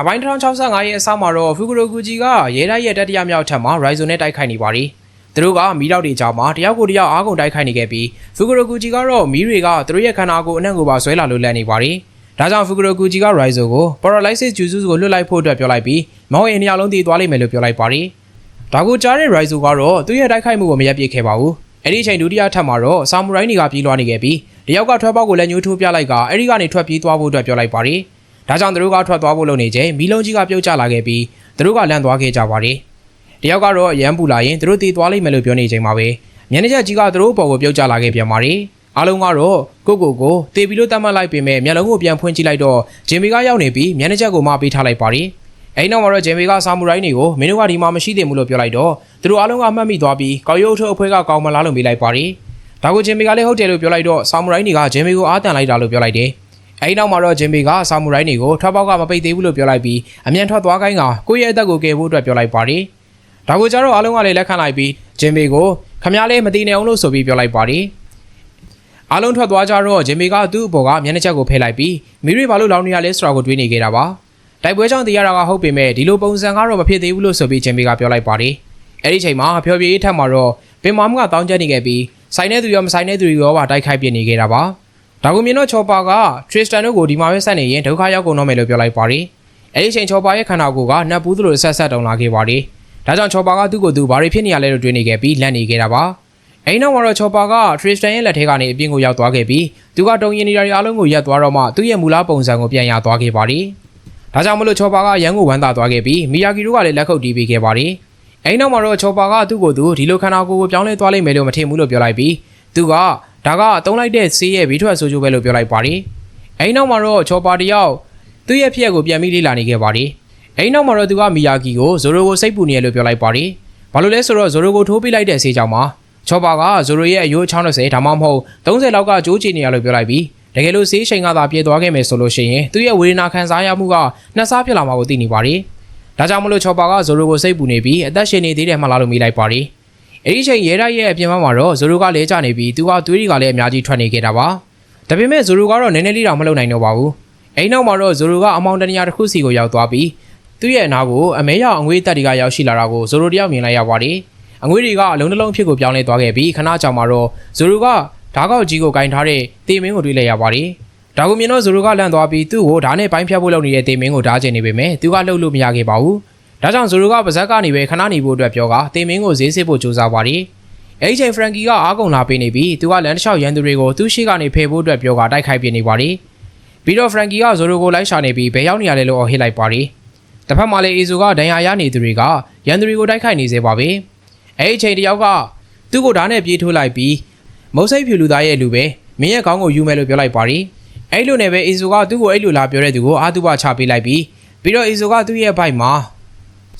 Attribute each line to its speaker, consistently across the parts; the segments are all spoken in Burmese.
Speaker 1: အပိုင်း1065ရဲ့အဆောက်မှာတော့ဖူဂရိုကူဂျီကရဲတိုက်ရဲ့တတိယမြောက်ထပ်မှာ Ryzen နဲ့တိုက်ခိုက်နေပါတယ်။သူတို့ကမီးတောက်တွေကြားမှာတယောက်ကိုတယောက်အားကုန်တိုက်ခိုက်နေခဲ့ပြီးဖူဂရိုကူဂျီကတော့မီးတွေကသူတို့ရဲ့ခန္ဓာကိုယ်အနှံ့ကိုပါဆွဲလာလို့လန့်နေပါတယ်။ဒါကြောင့်ဖူဂရိုကူဂျီက Ryzen ကို Paralysis Juice ကိုလွှတ်လိုက်ဖို့အတွက်ပြောလိုက်ပြီးမောင်းရင်အနည်းလုံးတည်သွားလိမ့်မယ်လို့ပြောလိုက်ပါတယ်။ဒါကိုကြားတဲ့ Ryzen ကတော့သူ့ရဲ့တိုက်ခိုက်မှုကိုမရပ်ပစ်ခဲ့ပါဘူး။အဲ့ဒီအချိန်ဒုတိယထပ်မှာတော့ဆာမူရိုင်းတွေကပြေးလွှားနေခဲ့ပြီးတယောက်ကထွက်ပေါက်ကိုလည်းညှိုးထိုးပြလိုက်ကအဲ့ဒီကနေထွက်ပြေးသွားဖို့အတွက်ပြောလိုက်ပါတယ်။ ဒါကြောင့်သူတို့ကထွက်သွားဖို့လုပ်နေချိန်မီးလုံးကြီးကပြုတ်ကျလာခဲ့ပြီးသူတို့ကလန့်သွားခဲ့ကြပါတယ်။တယောက်ကတော့အရန်ပူလာရင်သူတို့တည်သွားလိမ့်မယ်လို့ပြောနေချိန်မှာပဲမျက်နှာချက်ကြီးကသူတို့ဘော်ကိုပြုတ်ကျလာခဲ့ပြန်ပါတယ်။အားလုံးကတော့ကိုကိုကိုတေးပြီးလို့တတ်မှတ်လိုက်ပေမဲ့မျက်လုံးကိုပြန်ဖွင့်ကြည့်လိုက်တော့ဂျင်မီကရောက်နေပြီးမျက်နှာချက်ကိုမပေးထားလိုက်ပါတယ်။အဲဒီနောက်မှာတော့ဂျင်မီကဆာမူရိုင်းတွေကိုမင်းတို့ကဒီမှာမရှိသေးဘူးလို့ပြောလိုက်တော့သူတို့အားလုံးကမှတ်မိသွားပြီးကောက်ရုပ်ထုတ်အဖွဲကကောင်းမလားလို့မေးလိုက်ပါတယ်။ဒါကိုဂျင်မီကလည်းဟုတ်တယ်လို့ပြောလိုက်တော့ဆာမူရိုင်းတွေကဂျင်မီကိုအားတန်လိုက်တာလို့ပြောလိုက်တယ်။ အဲဒီနောက်မှာတော့ဂျင်မီကဆာမူရိုင်းတွေကိုထွက်ပေါက်ကမပိတ်သေးဘူးလို့ပြောလိုက်ပြီးအမြန်ထွက်သွားခိုင်းကကိုယ့်ရဲ့အသက်ကိုကယ်ဖို့အတွက်ပြောလိုက်ပါတယ်။ဒါကိုကြတော့အားလုံးကလည်းလက်ခံလိုက်ပြီးဂျင်မီကိုခမ ्या လေးမတည်နေအောင်လို့ဆိုပြီးပြောလိုက်ပါတယ်။အားလုံးထွက်သွားကြတော့ဂျင်မီကသူ့အပေါ်ကမျက်နှာချက်ကိုဖယ်လိုက်ပြီးမီရီဘာလို့လောင်းနေရလဲဆိုတာကိုတွေးနေခဲ့တာပါ။တိုက်ပွဲကြောင့်တရားတာကဟုတ်ပေမဲ့ဒီလိုပုံစံကတော့မဖြစ်သေးဘူးလို့ဆိုပြီးဂျင်မီကပြောလိုက်ပါတယ်။အဲဒီချိန်မှာဖျော်ဖြေရေးထက်မှာတော့ပင်မမကတောင်းကျနေခဲ့ပြီးဆိုင်တဲ့သူရောမဆိုင်တဲ့သူရောပါတိုက်ခိုက်ပြနေခဲ့တာပါ။ ဒါကူမြင်တော့ချော်ပါကထရစ်စတန်တို့ကိုဒီမှာပဲဆက်နေရင်ဒုက္ခရောက်ကုန်တော့မယ်လို့ပြောလိုက်ပါတယ်။အဲဒီအချိန်ချော်ပါရဲ့ခန္ဓာကိုယ်ကနတ်ဘူးသလိုဆက်ဆက်တုံလာခဲ့ပါတယ်။ဒါကြောင့်ချော်ပါကသူ့ကိုယ်သူဘာတွေဖြစ်နေရလဲလို့တွေးနေခဲ့ပြီးလန့်နေခဲ့တာပါ။အဲဒီနောက်မှာတော့ချော်ပါကထရစ်စတန်ရဲ့လက်ထဲကနေအပြင်ကိုရောက်သွားခဲ့ပြီးသူကတုံရင်နေရာတွေအားလုံးကိုရပ်သွားတော့မှသူ့ရဲ့မူလားပုံစံကိုပြန်ရသွားခဲ့ပါတယ်။ဒါကြောင့်မလို့ချော်ပါကရန်ကိုဝမ်းသာသွားခဲ့ပြီးမီယာဂီတို့ကလည်းလက်ခုပ်တီးပေးခဲ့ပါတယ်။အဲဒီနောက်မှာတော့ချော်ပါကသူ့ကိုယ်သူဒီလိုခန္ဓာကိုယ်ကိုပြောင်းလဲသွားလိမ့်မယ်လို့မထင်ဘူးလို့ပြောလိုက်ပြီးသူက ဒါကအတုံးလိုက်တဲ့ဆေးရဲ့ဘေးထွက်ဆိုးကျိုးပဲလို့ပြောလိုက်ပါတယ်။အဲဒီနောက်မှာတော့ချော်ပါတယောက်သူ့ရဲ့ဖြစ်ရက်ကိုပြန်ပြီးလေ့လာနေခဲ့ပါတယ်။အဲဒီနောက်မှာတော့သူကမီယာဂီကိုဇိုရိုကိုစိတ်ပူနေရလို့ပြောလိုက်ပါတယ်။ဘာလို့လဲဆိုတော့ဇိုရိုကိုထိုးပေးလိုက်တဲ့ဆေးကြောင့်ပါချော်ပါကဇိုရိုရဲ့အယိုး60ဒါမှမဟုတ်30လောက်ကကြိုးချနေရလို့ပြောလိုက်ပြီးတကယ်လို့ဆေးရှိန်ကသာပြေသွားခဲ့မယ်ဆိုလို့ရှိရင်သူ့ရဲ့ဝေဒနာခံစားရမှုကနှစ်ဆဖြစ်လာမှာကိုသိနေပါတယ်။ဒါကြောင့်မလို့ချော်ပါကဇိုရိုကိုစိတ်ပူနေပြီးအသက်ရှင်နေသေးတယ်မှလားလို့မိလိုက်ပါတယ်။ အဲ့ဒီချိန်ရဲတိုက်ရဲ့အပြင်ဘက်မှာတော့ဇိုရိုကလဲကျနေပြီးသူကသွေးတွေကလည်းအများကြီးထွက်နေခဲ့တာပါ။ဒါပေမဲ့ဇိုရိုကတော့နည်းနည်းလေးတော့မလုပ်နိုင်တော့ပါဘူး။အဲ့ဒီနောက်မှာတော့ဇိုရိုကအမောင်တနေရာတစ်ခုစီကိုရောက်သွားပြီးသူ့ရဲ့အနာကိုအမဲရောက်အငွေးတက်တွေကရောက်ရှိလာတာကိုဇိုရိုတယောက်မြင်လိုက်ရပါတယ်။အငွေးတွေကအလုံးတစ်လုံးဖြစ်ကိုပြောင်းလဲသွားခဲ့ပြီးခဏကြာမှာတော့ဇိုရိုကဓာတ်ကောက်ကြီးကိုကင်ထားတဲ့တေမင်းကိုတွေ့လိုက်ရပါတယ်။ဒါကိုမြင်တော့ဇိုရိုကလန့်သွားပြီးသူ့ကိုဓာတ်နဲ့ပိုင်းဖြတ်ဖို့လုပ်နေတဲ့တေမင်းကိုဓာတ်ကျင်နေပေမဲ့သူကလှုပ်လို့မရခဲ့ပါဘူး။ ဒါကြောင့်ဇိုရိုကပါဇက်ကနေပဲခဏနေဖို့အတွက်ပြောကတေမင်းကိုဈေးစစ်ဖို့ကြိုးစားပါတယ်။အဲ့ဒီချိန်ဖရန်ကီကအားကုန်လာပေးနေပြီးသူကလန်တစ်လျှောက်ရန်သူတွေကိုသူ့ရှိကနေဖယ်ဖို့အတွက်ပြောကတိုက်ခိုက်ပြနေပါတယ်။ပြီးတော့ဖရန်ကီကဇိုရိုကိုလိုက်ရှာနေပြီးဘယ်ရောက်နေရလဲလို့အော်ဟစ်လိုက်ပါတယ်။တစ်ဖက်မှာလည်းအေဇိုကဒဏ်ရာရနေသူတွေကရန်သူတွေကိုတိုက်ခိုက်နေစေပါပဲ။အဲ့ဒီချိန်တယောက်ကသူ့ကိုဓာတ်နဲ့ပြေးထိုးလိုက်ပြီးမုတ်စိတ်ဖြူလူသားရဲ့လူပဲမင်းရဲ့ခေါင်းကိုယူမယ်လို့ပြောလိုက်ပါတယ်။အဲ့လိုနဲ့ပဲအေဇိုကသူ့ကိုအဲ့လိုလာပြောတဲ့သူကိုအာတုပချပေးလိုက်ပြီးပြီးတော့အေဇိုကသူ့ရဲ့ဘိုက်မှာ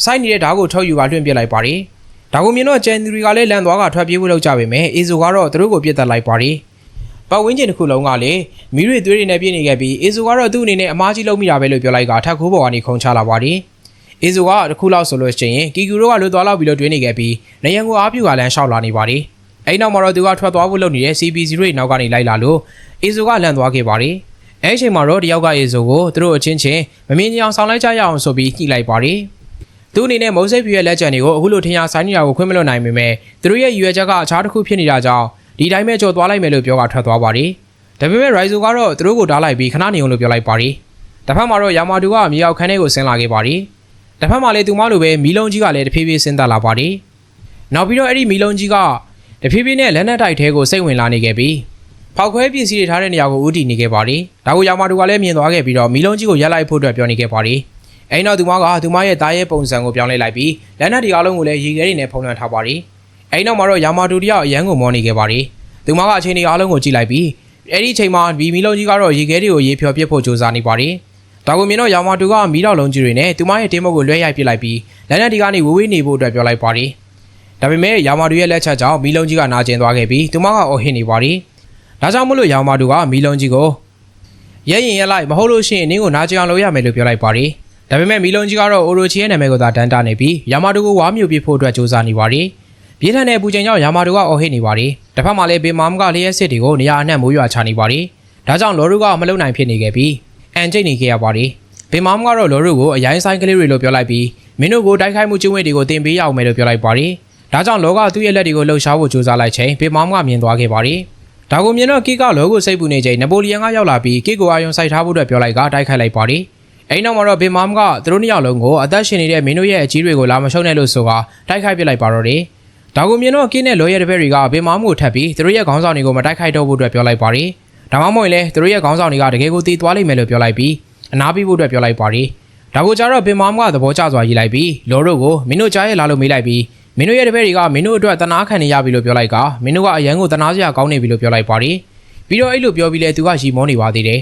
Speaker 1: စိုက်နေတဲ့ဓာတ်ကိုထုတ်ယူကလွှင့်ပစ်လိုက်ပါတယ်။ဒါကိုမြင်တော့ကျန်သူတွေကလည်းလန်သွားကထွက်ပြေးဖို့လုပ်ကြပေမဲ့အေဇိုကတော့သူတို့ကိုပြစ်တက်လိုက်ပါတယ်။ပတ်ဝန်းကျင်တစ်ခုလုံးကလည်းမီးတွေသွေးတွေနဲ့ပြည့်နေခဲ့ပြီးအေဇိုကတော့သူ့အနေနဲ့အမားကြီးလုံးမိတာပဲလို့ပြောလိုက်ကထက်ခိုးပေါ်ကနေခုံချလာပါတယ်။အေဇိုကတစ်ခုလောက်ဆိုလို့ရှိရင်ကီကူတို့ကလွတ်သွားလောက်ပြီးလို့တွေးနေခဲ့ပြီးနေရန်ကိုအားပြုကလန်လျှောက်လာနေပါတယ်။အဲဒီနောက်မှာတော့သူကထွက်သွားဖို့လုပ်နေတဲ့ CP0 တွေနောက်ကနေလိုက်လာလို့အေဇိုကလန်သွားခဲ့ပါတယ်။အဲဒီအချိန်မှာတော့တယောက်ကအေဇိုကိုသူတို့အချင်းချင်းမမြင်ကြအောင်ဆောင်လိုက်ကြရအောင်ဆိုပြီးညှိလိုက်ပါတယ်။ သူအနေနဲ့မုံစိတ်ပြည့်ရဲ့လက်ကျန်တွေကိုအခုလိုထင်ရဆိုင်နေတာကိုခွင့်မလွတ်နိုင်ပေမဲ့သူတို့ရဲ့ရွယ်ချက်ကအခြားတစ်ခုဖြစ်နေတာကြောင့်ဒီတိုင်းပဲကြော်သွားလိုက်မယ်လို့ပြောကထွက်သွားပါတယ်။ဒါပေမဲ့ Raizo ကတော့သူတို့ကိုဓားလိုက်ပြီးခဏနေအောင်လို့ပြောလိုက်ပါတယ်။တစ်ဖက်မှာတော့ယာမာတူကမြေအောင်ခန်းထဲကိုဆင်းလာခဲ့ပါတယ်။တစ်ဖက်မှာလည်းသူမလိုပဲမီလုံးကြီးကလည်းတဖြည်းဖြည်းဆင်းသက်လာပါတယ်။နောက်ပြီးတော့အဲ့ဒီမီလုံးကြီးကတဖြည်းဖြည်းနဲ့လက်နက်တိုက်ထဲကိုစိတ်ဝင်လာနေခဲ့ပြီးဖောက်ခွဲပစ္စည်းတွေထားတဲ့နေရာကိုဦးတည်နေခဲ့ပါတယ်။ဒါကိုယာမာတူကလည်းမြင်သွားခဲ့ပြီးတော့မီလုံးကြီးကိုရက်လိုက်ဖို့အတွက်ပြောနေခဲ့ပါတယ်။ အဲ့နောက်သူမကသူမရဲ့တားရဲ့ပုံစံကိုပြောင်းလဲလိုက်ပြီးလက်နက်ဒီအလုံးကိုလည်းရေခဲတွေနဲ့ဖုံးလွှမ်းထားပါတယ်။အဲ့နောက်မှာတော့ယာမာတူတယောက်အရန်ကိုမောနေခဲ့ပါတယ်။သူမကအချိန်ဒီအလုံးကိုကြည့်လိုက်ပြီးအဲ့ဒီအချိန်မှာဘီမီလုံးကြီးကတော့ရေခဲတွေကိုရေဖြော်ပစ်ဖို့ကြိုးစားနေပါတယ်။ဒါကိုမြင်တော့ယာမာတူကမီးတော်လုံးကြီးတွေနဲ့သူမရဲ့တင်းမုတ်ကိုလွှဲရိုက်ပစ်လိုက်ပြီးလက်နက်ဒီကနေဝေးဝေးနေဖို့အတွက်ပြောလိုက်ပါတယ်။ဒါပေမဲ့ယာမာတူရဲ့လက်ချက်ကြောင့်မီးလုံးကြီးကနာကျင်သွားခဲ့ပြီးသူမကအော်ဟစ်နေပါတယ်။ဒါကြောင့်မလို့ယာမာတူကမီးလုံးကြီးကိုရဲရင်ရဲလိုက်မဟုတ်လို့ရှိရင်နင်းကိုနာကျင်အောင်လုပ်ရမယ်လို့ပြောလိုက်ပါတယ်။ ဒါပေမဲ့မီလွန်ကြီးကတော့အိုရိုချီရဲ့နာမည်ကိုသာတန်းတာနေပြီးယာမာတိုကိုဝါမျိုးပြဖို့အတွက်စူးစမ်းနေပါတယ်။ပြေးထန်တဲ့ပူချိန်ကြောင့်ယာမာတိုကအော်ဟစ်နေပါတယ်။တစ်ဖက်မှာလည်းဘေမာမ်ကလျှက်စစ်တွေကိုနေရာအနှံ့မိုးရွာချနေပါတယ်။ဒါကြောင့်လော်ရူကမလုံနိုင်ဖြစ်နေခဲ့ပြီးအန်ကျိတ်နေခဲ့ရပါတယ်။ဘင်မောင်ကတော့လော်တို့ကိုအရင်ဆိုင်ကလေးတွေလို့ပြောလိုက်ပြီးမင်းတို့ကိုတိုက်ခိုက်မှုကျင့်ဝတ်တွေကိုတင်ပေးရအောင်မယ်လို့ပြောလိုက်ပါတယ်ဒါကြောင့်လောကသူ့ရဲ့လက်တွေကိုလှုပ်ရှားဖို့ကြိုးစားလိုက်ချိန်ဘင်မောင်ကမြင်သွားခဲ့ပါတယ်ဒါကိုမြင်တော့ကိကလောကိုစိတ်ပူနေချိန်နပိုလီယန်ကရောက်လာပြီးကိကိုအာယုံစိုက်ထားဖို့အတွက်ပြောလိုက်ကတိုက်ခိုက်လိုက်ပါတယ် အဲ့နောက်မှာတော့ဘင်မောင်ကသူတို့နှစ်ယောက်လုံးကိုအသက်ရှင်နေတဲ့မင်းတို့ရဲ့အကြီးတွေကိုလာမရှုံနဲ့လို့ဆိုကတိုက်ခိုက်ပစ်လိုက်ပါတော့တယ်ဒါကိုမြင်တော့ကင်းနဲ့လောရဲ့တပည့်တွေကဘင်မောင်ကိုထပ်ပြီးသူတို့ရဲ့ခေါင်းဆောင်တွေကိုမတိုက်ခိုက်တော့ဖို့အတွက်ပြောလိုက်ပါတယ်ဒါမှမဟုတ်ရင်လည်းသူတို့ရဲ့ခေါင်းဆောင်တွေကတကယ်ကိုတည်သွားလိမ့်မယ်လို့ပြောလိုက်ပြီးအနာပေးဖို့အတွက်ပြောလိုက်ပါတယ်ဒါကိုကြတော့ဘင်မောင်ကသဘောကျစွာရေးလိုက်ပြီးလောတို့ကိုမင်းတို့ကြားရဲ့လာလို့မေးလိုက်ပြီးမင်းတို့ရဲ့တပည့်တွေကမင်းတို့အတွက်တနာခံနေရပြီလို့ပြောလိုက်ကမင်းတို့ကအရန်ကိုတနာစရာကောင်းနေပြီလို့ပြောလိုက်ပါတယ်ပြီးတော့အဲ့လိုပြောပြီးလဲသူကရီမောနေပါသေးတယ်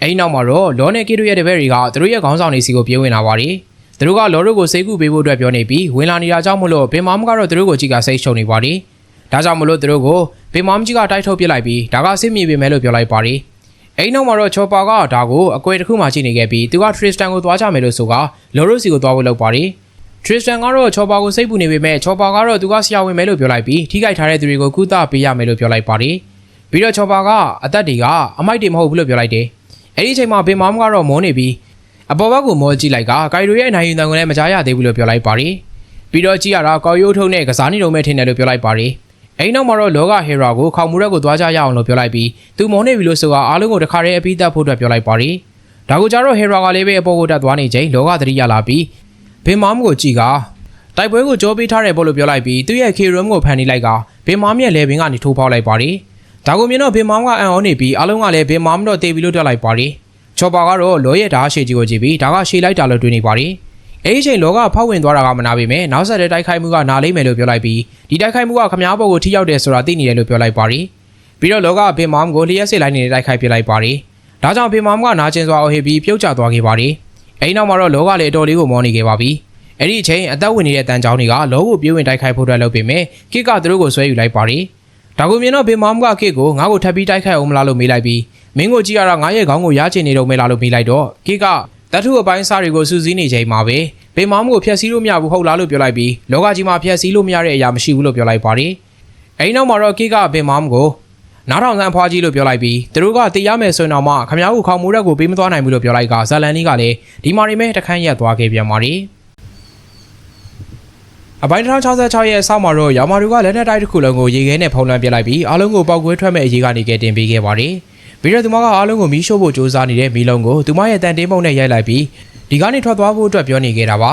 Speaker 1: အဲ့ဒီနောက်မှာတော့လောနဲ့ကေတို့ရဲ့တပည့်တွေကသူတို့ရဲ့ခေါင်းဆောင်တွေစီကိုပြေးဝင်လာပါတယ်သူတို့ကလောတို့ကိုစိတ်ကူပေးဖို့အတွက်ပြောနေပြီးဝင်လာနေတာကြောင့်မလို့ဘင်မောင်ကတော့သူတို့ကိုကြည့်ကစိတ်ရှုံနေပါတယ်ဒါကြောင့်မလို့သူတို့ကိုဘင်မောင်ကြီးကတိုက်ထုတ်ပစ်လိုက်ပြီးဒါကစစ်မြေပြင်မယ်လို့ပြောလိုက်ပါတယ်အဲ့နောက်မှာတော့ချော်ပါကဒါကိုအကွယ်တစ်ခုမှကြည့်နေခဲ့ပြီးသူကထရစ်စတန်ကိုသွားကြမယ်လို့ဆိုကလော်ရိုစီကိုသွားဖို့လုပ်ပါတယ်ထရစ်စတန်ကတော့ချော်ပါကိုစိတ်ပူနေပေမဲ့ချော်ပါကတော့သူကဆရာဝင်မယ်လို့ပြောလိုက်ပြီးထိခိုက်ထားတဲ့သူတွေကိုကုသပေးရမယ်လို့ပြောလိုက်ပါတယ်ပြီးတော့ချော်ပါကအသက်တွေကအမိုက်တွေမဟုတ်ဘူးလို့ပြောလိုက်တယ် အဲ့ဒီအချိန်မှာဘင်မောင်ကတော့မောနေပြီးအပေါ်ဘက်ကိုမောကြည့်လိုက်ကဂိုင်ရိုရဲ့နိုင်ယူတန်ကိုလည်းမကြားရသေးဘူးလို့ပြောလိုက်ပါတယ်ပြီးတော့ကြည့်ရတာကော်ရိုးထုံးနဲ့ကစားနေတော့မဲ့ထင်တယ်လို့ပြောလိုက်ပါတယ်အဲ့နောက်မှာတော့လောကဟေရာကိုခေါင်မူရက်ကိုသွားကြရအောင်လို့ပြောလိုက်ပြီးသူမောနေပြီလို့ဆိုတာအားလုံးကိုတခါတည်းအပြီးသက်ဖို့အတွက်ပြောလိုက်ပါတယ်။ဒါကိုကြတော့ဟေရာကလည်းပဲအပေါ်ကိုတက်သွားနေချိန်လောကသတိရလာပြီးဘင်မမ်ကိုကြည့်ကတိုက်ပွဲကိုကြောပေးထားတယ်ပေါ့လို့ပြောလိုက်ပြီးသူ့ရဲ့ခေရုံကိုဖန်နေလိုက်ကဘင်မမ်ရဲ့လေဘင်းကနေထိုးဖောက်လိုက်ပါတယ်။ ဒါကိုမြင်တော့ဘင်မမ်ကအံ့ဩနေပြီးအားလုံးကလည်းဘင်မမ်တော့တေးပြီးလို့တွက်လိုက်ပါတယ်။ချော်ပါကတော့လောရဲ့ဓာတ်ရှည်ကြီးကိုကြည့်ပြီးဒါကရှည်လိုက်တာလို့တွေးနေပါတယ်။အဲဒီချိန်လောကဖောက်ဝင်သွားတာကမနာပေမဲ့နောက်ဆက်တဲ့တိုက်ခိုက်မှုကနားလိမ့်မယ်လို့ပြောလိုက်ပြီးဒီတိုက်ခိုက်မှုကခမားဘော်ကိုထိရောက်တယ်ဆိုတာသိနေတယ်လို့ပြောလိုက်ပါတယ်။ပြီးတော့လောကဘင်မမ်ကိုလျှက်စစ်လိုက်နေတဲ့တိုက်ခိုက်ပြလိုက်ပါတယ်။ဒါကြောင့်ဘင်မမ်ကနာကျင်စွာအော်ဟစ်ပြီးပြုတ်ကျသွားခဲ့ပါတယ်။အဲဒီနောက်မှာတော့လောကလည်းအတော်လေးကိုမောနေခဲ့ပါပြီ။အဲ့ဒီအချိန်အသက်ဝင်နေတဲ့တန်ချောင်းတွေကလောကိုပြေးဝင်တိုက်ခိုက်ဖို့အတွက်လုပ်ပေမဲ့ကိကသူတို့ကိုဆွဲယူလိုက်ပါတယ်။ ဒါကိုမြင်တော့ဘင်မမ်ကကိကိုငါ့ကိုထပ်ပြီးတိုက်ခိုက်အောင်မလားလို့မေးလိုက်ပြီးမင်းကိုကြည့်ရတာငါရဲ့ခေါင်းကိုရားချင်နေတော့မဲလားလို့မေးလိုက်တော့ကိကတတ်ထုအပိုင်းစားတွေကိုစူးစီးနေချိန်မှာပဲဘေမောင်ကိုဖျက်ဆီးလို့မရဘူးဟုတ်လားလို့ပြောလိုက်ပြီးလောကကြီးမှာဖျက်ဆီးလို့မရတဲ့အရာမရှိဘူးလို့ပြောလိုက်ပါတယ်။အဲဒီနောက်မှာတော့ကိကဘေမောင်ကိုနားထောင်ဆန်းဖွားကြီးလို့ပြောလိုက်ပြီးသူတို့ကတရားမယ်ဆိုရင်တော့မှခမ ्या ကိုခေါမိုးရက်ကိုပေးမသွားနိုင်ဘူးလို့ပြောလိုက်ကဇလန်နီးကလည်းဒီမာရီမဲတခန်းရက်သွားခဲ့ပြန်ပါတယ်။ အပိုင်း1066ရဲ့အဆောက်မှာတော့ရာမာလူကလက်နက်တိုက်တစ်ခုလုံးကိုရေခဲနဲ့ဖုံးလွှမ်းပြလိုက်ပြီးအားလုံးကိုပောက်ကွဲထွက်မဲ့အရေးကနေကတင်ပေးခဲ့ပါတယ်။ပြီးတော့သူမကအားလုံးကိုမီးရှို့ဖို့စ조사နေတဲ့မီလုံးကိုသူမရဲ့တန်တင်းမုံနဲ့ရိုက်လိုက်ပြီးဒီကနေထွက်သွားဖို့အတွက်ပြောနေခဲ့တာပါ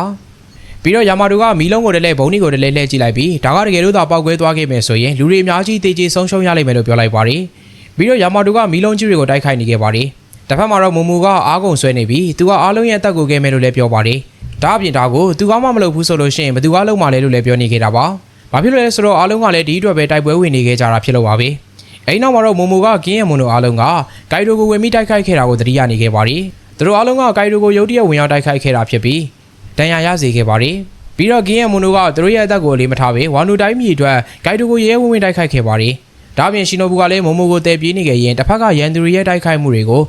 Speaker 1: ပြီးတော့ယာမာတိုကမီလုံးကိုတလဲဘုံနီကိုတလဲလှည့်ကြည့်လိုက်ပြီးဒါကတကယ်လို့သာပောက်ကွဲသွားခဲ့မယ်ဆိုရင်လူတွေအများကြီးတေကျေဆုံးရှုံးရလိမ့်မယ်လို့ပြောလိုက်ပါတယ်ပြီးတော့ယာမာတိုကမီလုံးကြီးတွေကိုတိုက်ခိုက်နေခဲ့ပါတယ်တစ်ဖက်မှာတော့မူမူကအားကုန်ဆွဲနေပြီးသူကအားလုံးရဲ့အသက်ကိုကဲမယ်လို့လည်းပြောပါတယ် ဒါအပြင်ဒါကိုသူကမှမလုပ်ဘူးဆိုလို့ရှိရင်ဘယ်သူကလုံးမလဲလို့လည်းပြောနေခဲ့တာပါဘာဖြစ်လို့လဲဆိုတော့အားလုံးကလည်းဒီအတွက်ပဲတိုက်ပွဲဝင်နေခဲ့ကြတာဖြစ်လို့ပါပဲအဲဒီနောက်မှာတော့မူမူကကင်းရမွန်တို့အားလုံးကဂိုင်ဒိုကိုဝင်ပြီးတိုက်ခိုက်ခဲ့တာကိုသတိရနေခဲ့ပါတယ်သူတို့အားလုံးကဂိုင်ဒိုကိုရုတ်တရက်ဝင်ရောက်တိုက်ခိုက်ခဲ့တာဖြစ်ပြီးတန်ရာရစေခဲ့ပါတယ်။ပြီးတော့ဂင်းယမွန်တို့ကသူတို့ရဲ့အသက်ကိုအလေးမထားဘဲဝါနူတိုင်းမြေအတွက်ဂိုင်ဒိုကိုရဲဝင်းဝင်းတိုက်ခိုက်ခဲ့ပါတယ်။ဒါပြင်ရှင်နိုဘူကလည်းမမိုကိုတည်ပြေးနေခဲ့ရင်တစ်ဖက်ကရန်သူတွေရဲ့တိုက်ခိုက်မှုတွေကို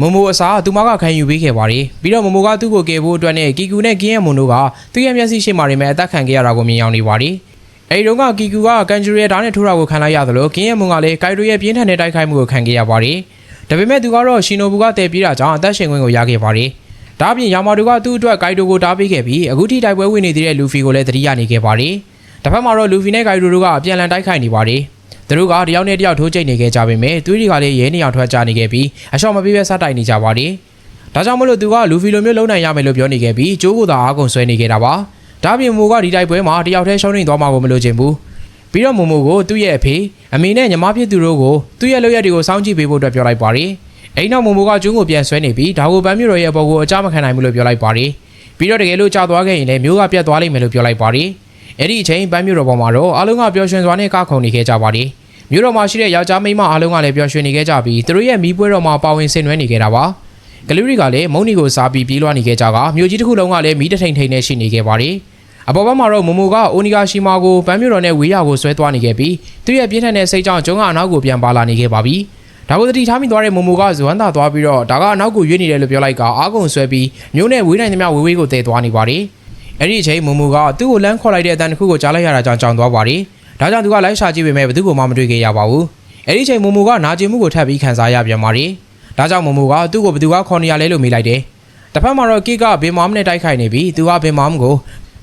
Speaker 1: မမိုအစားသူမကခံယူပေးခဲ့ပါတယ်။ပြီးတော့မမိုကသူ့ကိုကယ်ဖို့အတွက်နဲ့ကီကူနဲ့ဂင်းယမွန်တို့ကသူ့ရဲ့မျက်စိရှိမှတွေမဲ့အသက်ခံခဲ့ရတာကိုမြင်ရောက်နေပါတယ်။အဲဒီတော့ကကီကူကကန်ဂျူရီရဲ့ဓာတ်နဲ့ထိုးတာကိုခံလိုက်ရသလိုဂင်းယမွန်ကလည်းဂိုင်ဒိုရဲ့ပြင်းထန်တဲ့တိုက်ခိုက်မှုကိုခံခဲ့ရပါတယ်။ဒါပေမဲ့သူကတော့ရှင်နိုဘူကတည်ပြေးတာကြောင့်အသက်ရှင်ခွင့်ကိုရခဲ့ပါတယ်။ဒါ့အပြင်ယာမာတိုကသူ့အတွက်ဂိုင်ဒိုကိုတားပေးခဲ့ပြီးအခုထိတိုက်ပွဲဝင်နေသေးတဲ့လူဖီကိုလည်းသတိရနေခဲ့ပါတယ်။တစ်ဖက်မှာတော့လူဖီနဲ့ဂိုင်ဒိုတို့ကအပြန်အလှန်တိုက်ခိုက်နေပါတယ်။ သူတို့ကတယောက်နဲ့တယောက်ထိုးကျိတ်နေခဲ့ကြပေမဲ့သွေးတွေကလည်းရဲနေအောင်ထွက်ကြနေခဲ့ပြီးအရှော့မပြေးပဲစားတိုက်နေကြပါတယ်။ဒါကြောင့်မလို့သူကလူဖီလိုမျိုးလုံနိုင်ရမယ်လို့ပြောနေခဲ့ပြီးကျိုးကိုသာအားကုန်ဆွဲနေခဲ့တာပါ။ဒါ့အပြင်မိုကဒီတိုက်ပွဲမှာတယောက်တည်းရှုံးနေသွားမှာကိုမလိုချင်ဘူး။ပြီးတော့မိုမိုကိုသူ့ရဲ့အဖေအမေနဲ့ညီမဖြစ်သူတို့ကိုသူ့ရဲ့လုပ်ရက်တွေကိုစောင့်ကြည့်ပေးဖို့အတွက်ပြောလိုက်ပါတယ်။အိမ်နောက်မိုမိုကကျုံးကိုပြန်ဆွဲနေပြီးဒါကိုပန်းမျိုးတော်ရဲ့အပေါ်ကိုအကြမခံနိုင်ဘူးလို့ပြောလိုက်ပါတယ်။ပြီးတော့တကယ်လို့ကြာသွားခဲ့ရင်လည်းမျိုးကပြတ်သွားလိမ့်မယ်လို့ပြောလိုက်ပါတယ်။အဲ့ဒီအချိန်ပန်းမျိုးတော်ပေါ်မှာတော့အားလုံးကပျော်ရွှင်စွာနဲ့ကခုန်နေခဲ့ကြပါတယ်။ မျိုးတော်မှာရှိတဲ့ယောက်ျားမိန်းမအားလုံးကလည်းပျော်ရွှင်နေခဲ့ကြပြီးသူတို့ရဲ့မိပွဲတော်မှာပါဝင်ဆင်နွှဲနေခဲ့တာပါ။ကလူတွေကလည်းမုံနီကိုစားပြီးပြေးလွှားနေခဲ့ကြကမြို့ကြီးတစ်ခုလုံးကလည်းမီးတထိန်ထိန်နဲ့ရှိနေခဲ့ပါတယ်။အပေါ်ဘက်မှာတော့မမိုကအိုနီဂါရှီမာကိုပန်းမျိုးတော်နဲ့ဝေးရကိုဆွဲသွားနေခဲ့ပြီးသူ့ရဲ့ပြင်းထန်တဲ့စိတ်ကြောင့်ကျုံကအနောက်ကိုပြန်ပါလာနေခဲ့ပါပြီ။ဒါကိုတတိထားမိသွားတဲ့မမိုကဇွမ်းသာသွားပြီးတော့ဒါကအနောက်ကိုရွေ့နေတယ်လို့ပြောလိုက်ကအာကုံဆွဲပြီးမျိုးနဲ့ဝေးနိုင်သမျှဝေးဝေးကိုတည်သွားနေပါတယ်။အဲ့ဒီအချိန်မမိုကသူ့ကိုလမ်းခေါ်လိုက်တဲ့အတန်တစ်ခုကိုကြားလိုက်ရတာကြောင့်ကြောင်သွားပါတယ်။ ဒါကြောင့်သူကလိုက်ရှာကြည့်ပေမဲ့ဘယ်သူမှမတွေ့ခဲ့ရပါဘူး။အဲ့ဒီအချိန်မမိုကနာကျင်မှုကိုထပ်ပြီးခံစားရပြန်ပါတယ်။ဒါကြောင့်မမိုကသူ့ကိုဘယ်သူကခေါ်နေရလဲလို့မေးလိုက်တယ်။တစ်ဖက်မှာတော့ကိကဘင်မောမ်နဲ့တိုက်ခိုက်နေပြီးသူကဘင်မောမ်ကို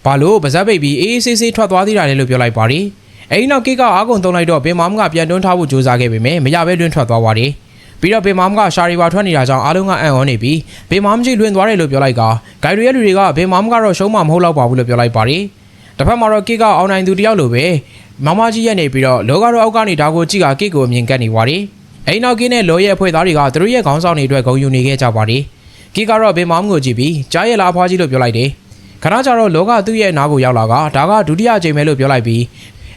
Speaker 1: ဘာလို့ပါဇက်ပိတ်ပြီးအေးအေးဆေးဆေးထွက်သွားသေးတာလဲလို့ပြောလိုက်ပါတယ်အဲဒီနောက်ကိကအာကုန်သုံးလိုက်တော့ဘင်မောမ်ကပြန်တွန်းထားဖို့ကြိုးစားခဲ့ပေမဲ့မရဘဲတွန်းထွက်သွားပါတယ်ပြီးတော့ဘင်မောမ်ကရှာရီပါထွက်နေတာကြောင့်အားလုံးကအံ့ဩနေပြီးဘင်မောမ်ကြီးလွင်သွားတယ်လို့ပြောလိုက်ကဂိုင်ရီရဲ့လူတွေကဘင်မောမ်ကတော့ရှုံးမှမဟုတ်တော့ပါဘူးလို့ပြောလိုက်ပါတယ်တစ်ဖက်မှာတော့ကိကအောင်နိုင်သူတယောက်လိုပဲ မမကြီးရက်နေပြီးတော့လောကတော့အောက်ကနေဒါကိုကြည့်ကကိကိုအမြင်ကတ်နေပါတယ်အိမ်နောက်ကင်းနဲ့လောရဲ့အဖွဲ့သားတွေကသူတို့ရဲ့ခေါင်းဆောင်တွေအတွက်ဂုဏ်ယူနေခဲ့ကြပါတယ်ကိကတော့ဘင်မောမ်ကိုကြည့်ပြီးကြားရဲ့လားဖွားကြီးလို့ပြောလိုက်တယ်ခဏကြာတော့လောကသူ့ရဲ့နားကိုရောက်လာကဒါကဒုတိယအကြိမ်ပဲလို့ပြောလိုက်ပြီး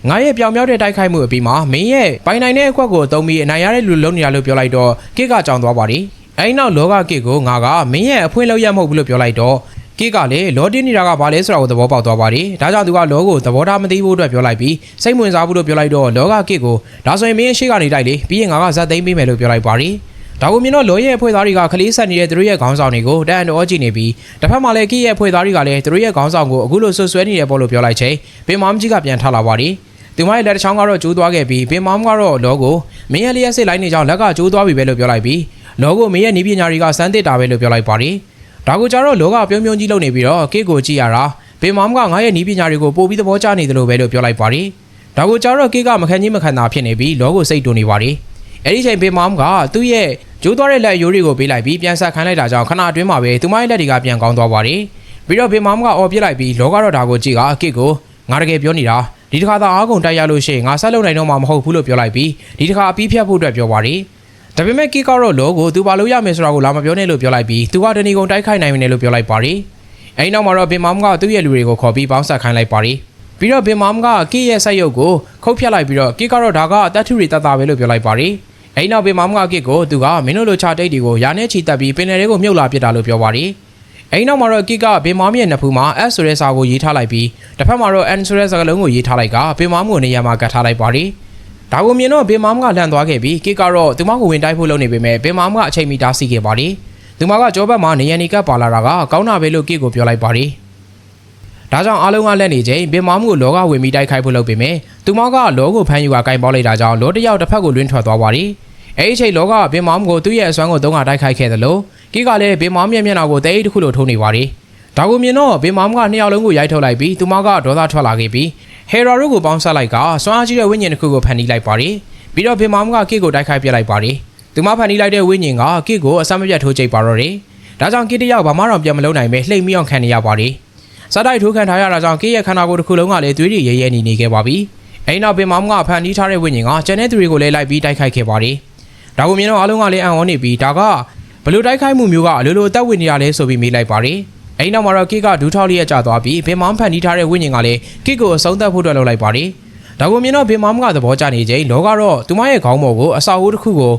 Speaker 1: ငါရဲ့ပြောင်မြောက်တဲ့တိုက်ခိုက်မှုအပြီးမှာမင်းရဲ့ပိုင်နိုင်တဲ့အခွက်ကိုအသုံးပြီးအနိုင်ရတဲ့လူလုံးနေတာလို့ပြောလိုက်တော့ကိကကြောင်သွားပါတယ်အဲဒီနောက်လောကကိကိုငါကမင်းရဲ့အဖွင့်လောက်ရမဟုတ်ဘူးလို့ပြောလိုက်တော့ ကိကလည်းလောတင်းနေတာကဘာလဲဆိုတာကိုသဘောပေါက်သွားပါတယ်ဒါကြောင့်သူကလောကိုသဘောထားမသိဘူးအတွက်ပြောလိုက်ပြီးစိတ်ဝင်စားဘူးလို့ပြောလိုက်တော့လောကကိကိုဒါဆိုရင်မင်းရှိကနေတိုက်လေပြီးရင်ငါကဇက်သိမ်းပေးမယ်လို့ပြောလိုက်ပါတယ်ဒါကိုမြင်တော့လောရဲ့အဖွဲ့သားတွေကခလေးဆက်နေတဲ့သူတို့ရဲ့ခေါင်းဆောင်တွေကိုတန်တော်ကြည့်နေပြီးတစ်ဖက်မှာလည်းကိရဲ့အဖွဲ့သားတွေကလည်းသူတို့ရဲ့ခေါင်းဆောင်ကိုအခုလိုဆွဆွဲနေတယ်ပေါ့လို့ပြောလိုက်ချိန်ဘင်မမ်ကြီးကပြန်ထလာပါတယ်သူမရဲ့လက်တစ်ချောင်းကတော့ကျိုးသွားခဲ့ပြီးဘင်မမ်ကတော့လောကိုမင်းရဲ့လျက်စစ်လိုက်နေကြောင်းလက်ကကျိုးသွားပြီပဲလို့ပြောလိုက်ပြီးလောကိုမင်းရဲ့နီးပညာတွေကစမ်းသစ်တာပဲလို့ပြောလိုက်ပါတယ် ဒါကိုကြတော့လောကပြုံးပြုံးကြီးလုပ်နေပြီးတော့ကိကိုကြည့်ရတာဘင်မမ်ကငါရဲ့နီးပညာတွေကိုပို့ပြီးသဘောကျနေတယ်လို့ပဲလို့ပြောလိုက်ပါတယ်ဒါကိုကြတော့ကိကမခံချင်းမခံတာဖြစ်နေပြီးလောကိုစိတ်တူနေပါတယ်အဲ့ဒီချိန်ဘင်မမ်ကသူ့ရဲ့ကျိုးသွားတဲ့လက်ရိုးတွေကိုပေးလိုက်ပြီးပြန်ဆက်ခိုင်းလိုက်တာကြောင့်ခဏအတွင်းမှာပဲသူမရဲ့လက်တွေကပြန်ကောင်းသွားပါတယ်ပြီးတော့ဘင်မမ်ကအော်ပြစ်လိုက်ပြီးလောကတော့ဒါကိုကြည့်ကအကစ်ကိုငါတကယ်ပြောနေတာဒီတစ်ခါသာအားကုန်တိုက်ရလို့ရှိရင်ငါဆက်လုပ်နိုင်တော့မှာမဟုတ်ဘူးလို့ပြောလိုက်ပြီးဒီတစ်ခါအပြီးဖြတ်ဖို့အတွက်ပြောပါတယ် ဒါပေမဲ့ကစ်ကတော့လောကိုသူဘာလို့ရမယ်ဆိုတာကိုလာမပြောနဲ့လို့ပြောလိုက်ပြီးသူကတဏီကုံတိုက်ခိုက်နိုင်မယ်လို့ပြောလိုက်ပါတယ်အဲဒီနောက်မှာတော့ဘင်မမ်ကသူ့ရဲ့လူတွေကိုခေါ်ပြီးပေါင်းဆက်ခိုင်းလိုက်ပါတယ်ပြီးတော့ဘင်မမ်ကကစ်ရဲ့ဆက်ရုပ်ကိုခုတ်ဖြတ်လိုက်ပြီးတော့ကစ်ကတော့ဒါကအသက်ထူတွေတတ်တာပဲလို့ပြောလိုက်ပါတယ်အဲ့နောက်ဘေးမမကကစ်ကိုသူကမင်းတို့လိုချတိတ်တွေကိုရာနဲ့ချီတက်ပြီးပင်လယ်တွေကိုမြုပ်လာပစ်တာလို့ပြောပါတယ်။အဲ့နောက်မှာတော့ကစ်ကဘေးမမရဲ့နှစ်ဖူးမှာ S ဆိုတဲ့စာကိုရေးထားလိုက်ပြီးတစ်ဖက်မှာတော့ N ဆိုတဲ့စကားလုံးကိုရေးထားလိုက်ကဘေးမမကိုနေရာမှာကတ်ထားလိုက်ပါတယ်။ ဒါကိုမြင်တော့ဘေးမမကလှန်သွားခဲ့ပြီးကစ်ကတော့သူမကိုဝင်တိုက်ဖို့လုပ်နေပေမဲ့ဘေးမမကအချိန်မီတားဆီးခဲ့ပါတယ်။သူမကကြောဘက်မှာနေရန်နီကပ်ပါလာတာကကောင်းတာပဲလို့ကစ်ကိုပြောလိုက်ပါတယ်။ဒါကြောင့်အားလုံးကလက်နေချိန်ဘင်မောင်ကိုလောကဝင်ပြီးတိုက်ခိုက်ဖို့လုပ်ပေမဲ့သူမကလောကိုဖမ်းယူကကင်ပေါက်လိုက်တာကြောင့်လောတယောက်တစ်ဖက်ကိုလွင့်ထွက်သွားပါတယ်။အဲဒီအချိန်လောကဘင်မောင်ကိုသူ့ရဲ့အစွမ်းကိုသုံးခါတိုက်ခိုက်ခဲ့တယ်လို့ကီကလည်းဘင်မောင်ရဲ့မျက်နှာကိုတဲအိတ်တစ်ခုလိုထိုးနေပါတယ်။ဒါကိုမြင်တော့ဘင်မောင်ကနှစ်ယောက်လုံးကိုရိုက်ထုတ်လိုက်ပြီးသူမကဒေါသထွက်လာခဲ့ပြီး ဟေရာတို့ကိုပေါင်းဆက်လိုက်ကစွမ်းအားကြီးတဲ့ဝိညာဉ်တစ်ခုကိုဖန်တီးလိုက်ပါတယ်။ပြီးတော့ဘင်မောင်ကကီကိုတိုက်ခိုက်ပြလိုက်ပါတယ်။သူမဖန်တီးလိုက်တဲ့ဝိညာဉ်ကကီကိုအစမပြတ်ထိုးချိတ်ပါတော့တယ်။ဒါကြောင့်ကီတယောက်ဘာမှတော့ပြန်မလုပ်နိုင်ပဲလှိမ့်မိအောင်ခံနေရပါတယ်။စားတိုက်ထိုးခံထားရတာကြောင့်ကီရဲ့ခန္ဓာကိုယ်တစ်ခုလုံးကလည်းသွေးတွေရဲရဲနေနေခဲ့ပါပြီ။အဲဒီနောက်ပင်မောင်ကဖန်တီးထားတဲ့ဝိညာဉ်ကကျန်တဲ့သူတွေကိုလည်းလိုက်ပြီးတိုက်ခိုက်ခဲ့ပါတယ်။ဒါကိုမြင်တော့အားလုံးကလည်းအံ့ဩနေပြီးဒါကဘလို့တိုက်ခိုက်မှုမျိုးကအလိုလိုအသက်ဝင်နေရလဲဆိုပြီးမေးလိုက်ပါတယ်။ အဲဒီနောက်မှာတော့ကစ်ကဒူးထောက်လေးရကျသွားပြီးပင်မောင်ဖန်တီးထားတဲ့ဝိညာဉ်ကလည်းကစ်ကိုအဆုံးသတ်ဖို့အတွက်လုပ်လိုက်ပါတယ်။ဒါကိုမြင်တော့ပင်မောင်ကသဘောကျနေချိန်လောကတော့သူမရဲ့ခေါင်းပေါ်ကိုအစာအိုးတစ်ခုကို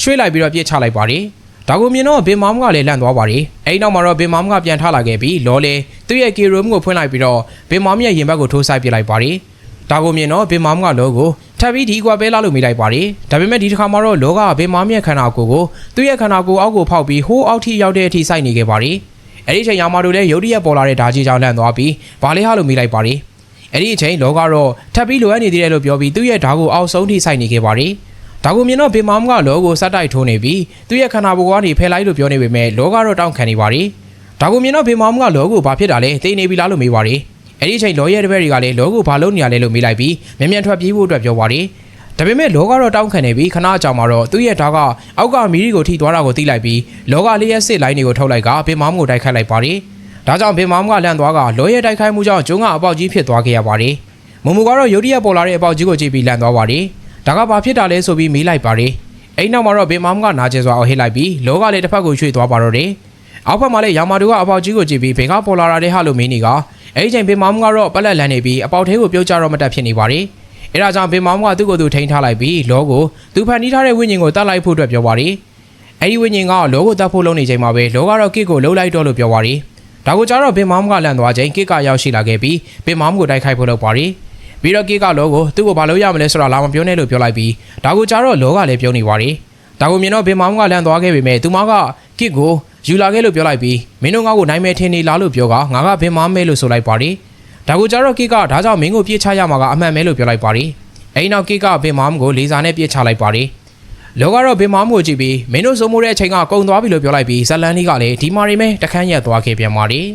Speaker 1: ရွှေ့လိုက်ပြီးတော့ပြစ်ချလိုက်ပါတယ်။ဒါကိုမြင်တော့ဘင်မောင်ကလည်းလန့်သွားပါတယ်။အဲဒီနောက်မှာတော့ဘင်မောင်ကပြန်ထလာခဲ့ပြီးလောလေသူ့ရဲ့ကီရုံးကိုဖွင့်လိုက်ပြီးတော့ဘင်မောင်ရဲ့ရင်ဘတ်ကိုထိုးဆိုင်ပစ်လိုက်ပါတယ်။ဒါကိုမြင်တော့ဘင်မောင်ကလောကိုထပ်ပြီးဒီကွာပဲလာလို့မိလိုက်ပါတယ်။ဒါပေမဲ့ဒီတစ်ခါမှာတော့လောကဘင်မောင်ရဲ့ခန္ဓာကိုယ်ကိုသူ့ရဲ့ခန္ဓာကိုယ်အောက်ကိုဖောက်ပြီးဟိုးအောက်ထိရောက်တဲ့အထိစိုက်နေခဲ့ပါတယ်။ အဲဒီအချိန်ယာမာတို့လည်းရုတ်တရက်ပေါ်လာတဲ့ဓာကြီးကြောင့်လန့်သွားပြီးဘာလေးဟာလို့မိလိုက်ပါတယ်။အဲဒီအချိန်လောကတော့ထပ်ပြီးလိုအပ်နေသေးတယ်လို့ပြောပြီးသူ့ရဲ့ဓာကိုအောက်ဆုံးထိစိုက်နေခဲ့ပါတယ်။ဒါကိုမြင်တော့ဘေမောင်ကလောကိုစက်တိုက်ထိုးနေပြီးသူ့ရဲ့ခန္ဓာကိုယ်ကနေဖယ်လိုက်လို့ပြောနေပေမဲ့လောကတော့တောင်းခံနေပါတယ်။ဒါကိုမြင်တော့ဘေမောင်ကလောကိုဘာဖြစ်တာလဲသိနေပြီလားလို့မေးပါတယ်။အဲ့ဒီအချိန်လောရဲ့တပည့်တွေကလည်းလောကိုဘာလုပ်နေရလဲလို့မေးလိုက်ပြီးမြန်မြန်ထွက်ပြေးဖို့အတွက်ပြောပါတယ်။ ဒါပေမဲ့လောကတော့တောင်းခံနေပြီးခဏအကြာမှာတော့သူ့ရဲ့ဓာကအောက်ကမီရီကိုထိသွားတာကိုသိလိုက်ပြီးလောကလေးရဲ့စစ်လိုင်းတွေကိုထုတ်လိုက်ကဘေမောင်ကိုတိုက်ခိုက်လိုက်ပါတယ်။ဒါကြောင့်ဘေမောင်ကလန့်သွားကလောရဲ့တိုက်ခိုက်မှုကြောင့်ကျုံကအပေါက်ကြီးဖြစ်သွားခဲ့ရပါတယ်။မမူကတော့ယုတ်တရက်ပေါ်လာတဲ့အပေါက်ကြီးကိုကြည့်ပြီးလန့်သွားပါတယ်။ဒါကဘာဖြစ်တာလဲဆိုပြီးမေးလိုက်ပါတယ်။အဲ့နောက်မှာတော့ဘေမောင်ကနာကျင်စွာအော်ဟစ်လိုက်ပြီးလောကလည်းတစ်ဖက်ကိုရွှေ့သွားပါတော့တယ်။အောက်ဘက်မှာလည်းယာမာတူကအပေါက်ကြီးကိုကြည့်ပြီးဘင်ကပေါ်လာတာတဲ့ဟာလို့မင်းနေကအဲ့ဒီချိန်ဘေမောင်ကတော့ပလက်လန်နေပြီးအပေါက်သေးကိုပြုတ်ကြတော့မတက်ဖြစ်နေပါတယ်။ အဲဒါကြောင့်ဘေမောင်ကသူ့ကိုယ်သူထိန်းထားလိုက်ပြီးလောကိုသူဖန်တီးထားတဲ့ဝိညာဉ်ကိုတတ်လိုက်ဖို့အတွက်ပြောပါတယ်။အဲ့ဒီဝိညာဉ်ကလောကိုတတ်ဖို့လုပ်နေချိန်မှာပဲလောကတော့ကစ်ကိုလှုပ်လိုက်တော့လို့ပြောပါတယ်။ဒါကိုကြတော့ဘင်မောင်ကလန့်သွားချိန်ကစ်ကရောက်ရှိလာခဲ့ပြီးဘင်မောင်ကိုတိုက်ခိုက်ဖို့လုပ်ပါတယ်။ပြီးတော့ကစ်ကလောကိုသူ့ကိုဘာလို့ရမလဲဆိုတာလာမပြောနဲ့လို့ပြောလိုက်ပြီးဒါကိုကြတော့လောကလည်းပြောနေပါတယ်။ဒါကိုမြင်တော့ဘင်မောင်ကလန့်သွားခဲ့ပေမဲ့သူမကကစ်ကိုယူလာခဲ့လို့ပြောလိုက်ပြီးမင်းတို့ငါ့ကိုနိုင်မယ်ထင်နေလားလို့ပြောကငါကဘင်မောင်မဲလို့ဆိုလိုက်ပါတယ်။ ဒါကိုကြတော့ကစ်ကဒါကြောင့်မင်းကိုပြေးချရမှာကအမှန်ပဲလို့ပြောလိုက်ပါတယ်။အဲဒီနောက်ကစ်ကဘင်မောင်ကိုလေးစားနဲ့ပြေးချလိုက်ပါတယ်။လောကတော့ဘင်မာမှုကိုကြည့်ပြီးမင်းတို့စုံမိုးတဲ့အချိန်ကကုံသွားပြီလို့ပြောလိုက်ပြီးဇလန်လေးကလည်းဒီမာရီမဲတခန်းရက်သွားခဲ့ပြန်ပါတယ်